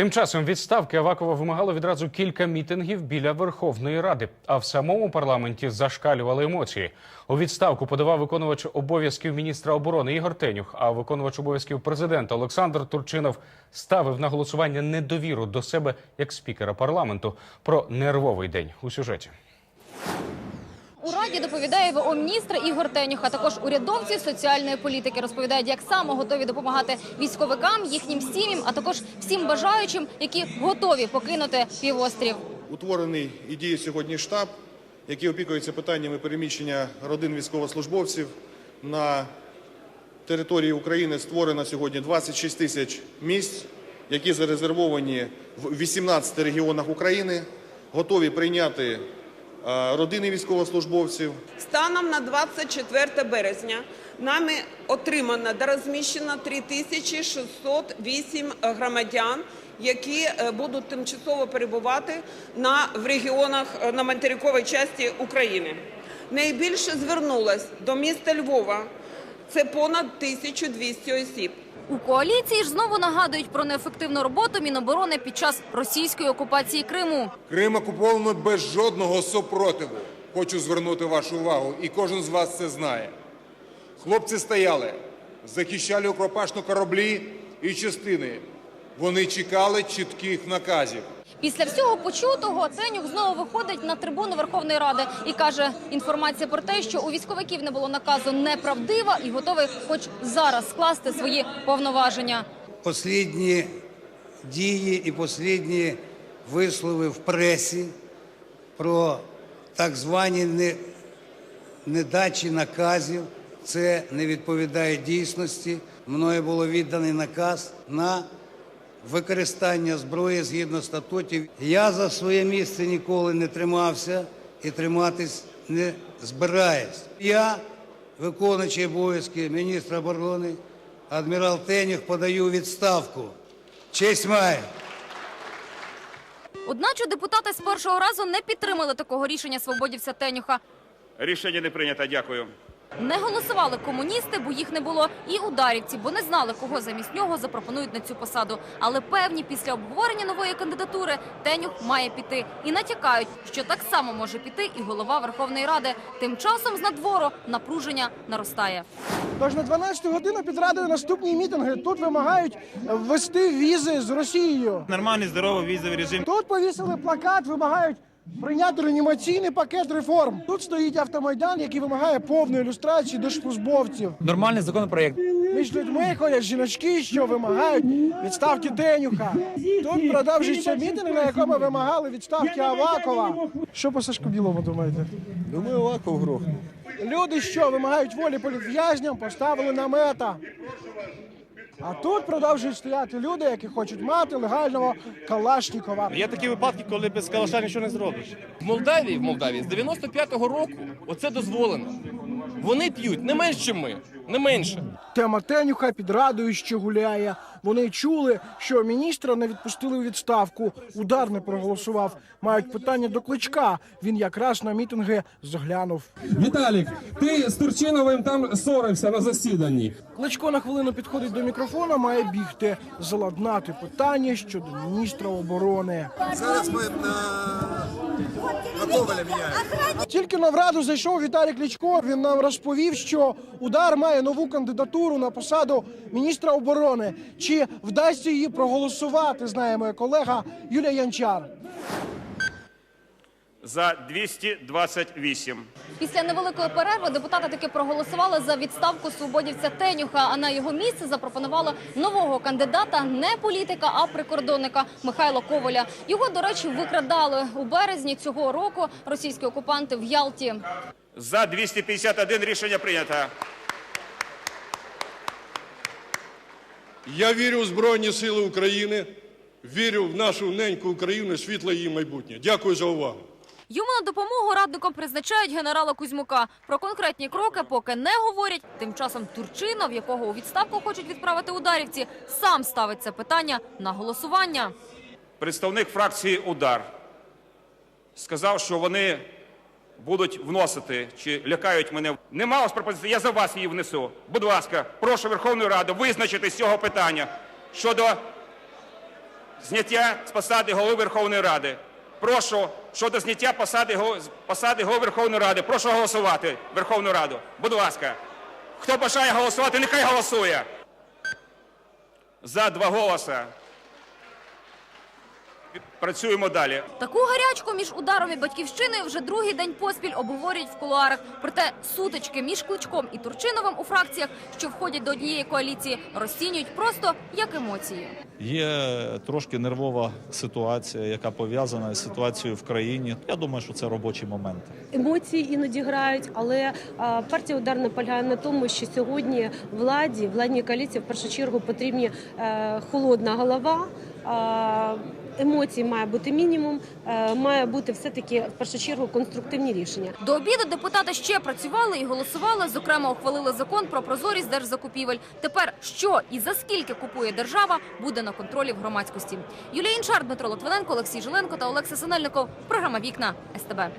Тим часом відставки Авакова вимагало відразу кілька мітингів біля Верховної Ради. А в самому парламенті зашкалювали емоції. У відставку подавав виконувач обов'язків міністра оборони Ігор Тенюх. А виконувач обов'язків президента Олександр Турчинов ставив на голосування недовіру до себе як спікера парламенту. Про нервовий день у сюжеті. У раді доповідає ВО міністр Ігор Тенюх, також урядовці соціальної політики розповідають, як само готові допомагати військовикам, їхнім сім'ям, а також всім бажаючим, які готові покинути півострів. Утворений і діє сьогодні штаб, який опікується питаннями переміщення родин військовослужбовців. На території України створено сьогодні 26 тисяч місць, які зарезервовані в 18 регіонах України, готові прийняти родини військовослужбовців, Станом на 24 березня нами отримано та розміщено 3608 громадян, які е, будуть тимчасово перебувати на, в регіонах е, на материковій часті України. Найбільше звернулось до міста Львова. Це понад 1200 осіб. У коаліції ж знову нагадують про неефективну роботу Міноборони під час російської окупації Криму. Крим окуповано без жодного супротиву. Хочу звернути вашу увагу, і кожен з вас це знає. Хлопці стояли, захищали окропашно кораблі і частини. Вони чекали чітких наказів. Після всього почутого Тенюк знову виходить на трибуну Верховної Ради і каже, інформація про те, що у військовиків не було наказу, неправдива і готовий, хоч зараз скласти свої повноваження. Послідні дії і послідні вислови в пресі про так звані не- недачі наказів. Це не відповідає дійсності. Мною було відданий наказ на використання зброї згідно статутів. Я за своє місце ніколи не тримався і триматись не збираюсь. Я, виконуючий обов'язки міністра оборони, адмірал Тенюх, подаю відставку. Честь маю. Одначе депутати з першого разу не підтримали такого рішення свободівця Тенюха. Рішення не прийнято. Дякую. Не голосували комуністи, бо їх не було, і ударівці, бо не знали, кого замість нього запропонують на цю посаду. Але певні після обговорення нової кандидатури Тенюх має піти і натякають, що так само може піти і голова Верховної Ради. Тим часом з надвору напруження наростає. Тож на 12 годину під радою наступні мітинги. Тут вимагають ввести візи з Росією. Нормальний здоровий візовий режим. Тут повісили плакат, вимагають прийняти реанімаційний пакет реформ. Тут стоїть автомайдан, який вимагає повної ілюстрації держслужбовців. Нормальний законопроект. Між людьми ходять жіночки, що вимагають відставки Тенюха. Тут продовжується мітинг, на якому вимагали відставки Авакова. Що по Сашку Білому думаєте? Думаю, Аваков грохнув. Люди, що вимагають волі політв'язням, поставили намета. А тут продовжують стояти люди, які хочуть мати легального Калашнікова. Є такі випадки, коли без калаша нічого не зробиш. В Молдавії, в Молдавії з 95-го року оце дозволено. Вони п'ють не менше, ніж ми, не менше. Тема Тенюха під радою, що гуляє. Вони чули, що міністра не відпустили у відставку. Удар не проголосував. Мають питання до кличка. Він якраз на мітинги заглянув. Віталік, ти з Турчиновим там ссорився на засіданні. Кличко на хвилину підходить до мікрофона, має бігти, заладнати питання щодо міністра оборони. Зараз ми на Тільки на враду зайшов Віталій Кличко. Він нам розповів, що удар має нову кандидатуру на посаду міністра оборони. Чи вдасться її проголосувати? Знає моя колега Юлія Янчар. За 228. Після невеликої перерви депутати таки проголосували за відставку свободівця Тенюха. А на його місце запропонували нового кандидата, не політика, а прикордонника Михайла Коваля. Його, до речі, викрадали у березні цього року російські окупанти в Ялті. За 251 рішення прийнято. Я вірю в Збройні Сили України, вірю в нашу неньку Україну, світле її майбутнє. Дякую за увагу. Йому на допомогу радником призначають генерала Кузьмука. Про конкретні кроки поки не говорять. Тим часом Турчинов, якого у відставку хочуть відправити ударівці, сам ставить це питання на голосування. Представник фракції Удар сказав, що вони будуть вносити чи лякають мене. Нема вас пропозиції, я за вас її внесу. Будь ласка, прошу Верховну Раду визначити з цього питання щодо зняття з посади голови Верховної Ради. Прошу щодо зняття посади, посади голови Верховної Ради. Прошу голосувати Верховну Раду. Будь ласка. Хто бажає голосувати, нехай голосує. За два голоса. Працюємо далі. Таку гарячку між ударом і батьківщиною вже другий день поспіль обговорюють в кулуарах. Проте сутички між Кличком і Турчиновим у фракціях, що входять до однієї коаліції, розцінюють просто як емоції. Є трошки нервова ситуація, яка пов'язана з ситуацією в країні. Я думаю, що це робочі моменти. Емоції іноді грають, але партія удар наполягає на тому, що сьогодні владі, владній коаліції в першу чергу потрібні е, холодна голова. Емоцій має бути мінімум, е, має бути все таки в першу чергу конструктивні рішення. До обіду депутати ще працювали і голосували. Зокрема, ухвалили закон про прозорість держзакупівель. Тепер що і за скільки купує держава, буде на контролі в громадськості. Юлія Інчар, Дмитро Лотвиненко, Олексій Жиленко та Олекса Синельников. Програма Вікна СТБ.